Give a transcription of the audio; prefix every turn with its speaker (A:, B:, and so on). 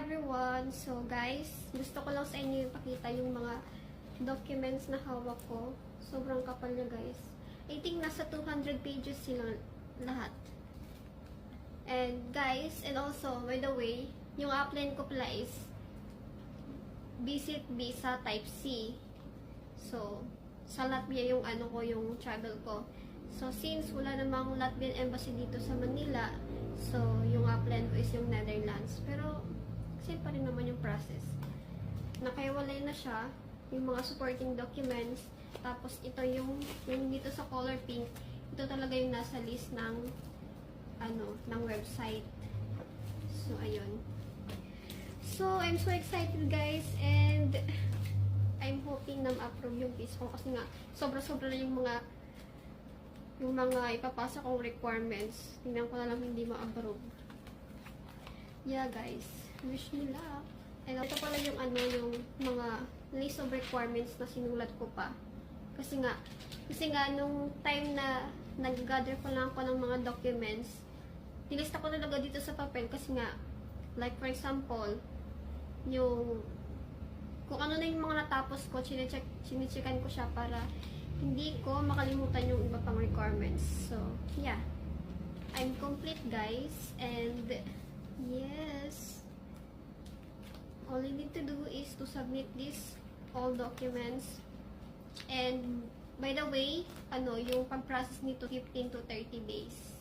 A: everyone! So guys, gusto ko lang sa inyo ipakita yung mga documents na hawak ko. Sobrang kapal niya guys. I think nasa 200 pages sila lahat. And guys, and also, by the way, yung upline ko pala is visit visa type C. So, sa Latvia yung ano ko, yung travel ko. So, since wala namang Latvian embassy dito sa Manila, so, yung upline ko is yung same pa rin naman yung process. Nakaiwalay na siya, yung mga supporting documents, tapos ito yung, yung dito sa color pink, ito talaga yung nasa list ng, ano, ng website. So, ayun. So, I'm so excited guys, and I'm hoping na ma-approve yung piece ko kasi nga, sobra-sobra na yung mga yung mga ipapasa kong requirements. Tingnan ko na lang hindi ma-approve. Yeah, guys. Wish luck. And ito pala yung ano, yung mga list of requirements na sinulat ko pa. Kasi nga, kasi nga, nung time na nag-gather ko lang ako ng mga documents, nilista ko talaga dito sa papel kasi nga, like for example, yung kung ano na yung mga natapos ko, chinecheck, chinechekan ko siya para hindi ko makalimutan yung iba pang requirements. So, yeah. I'm complete, guys. And, yes. All you need to do is to submit this all documents. And, by the way, ano, yung pag-process nito 15 to 30 days.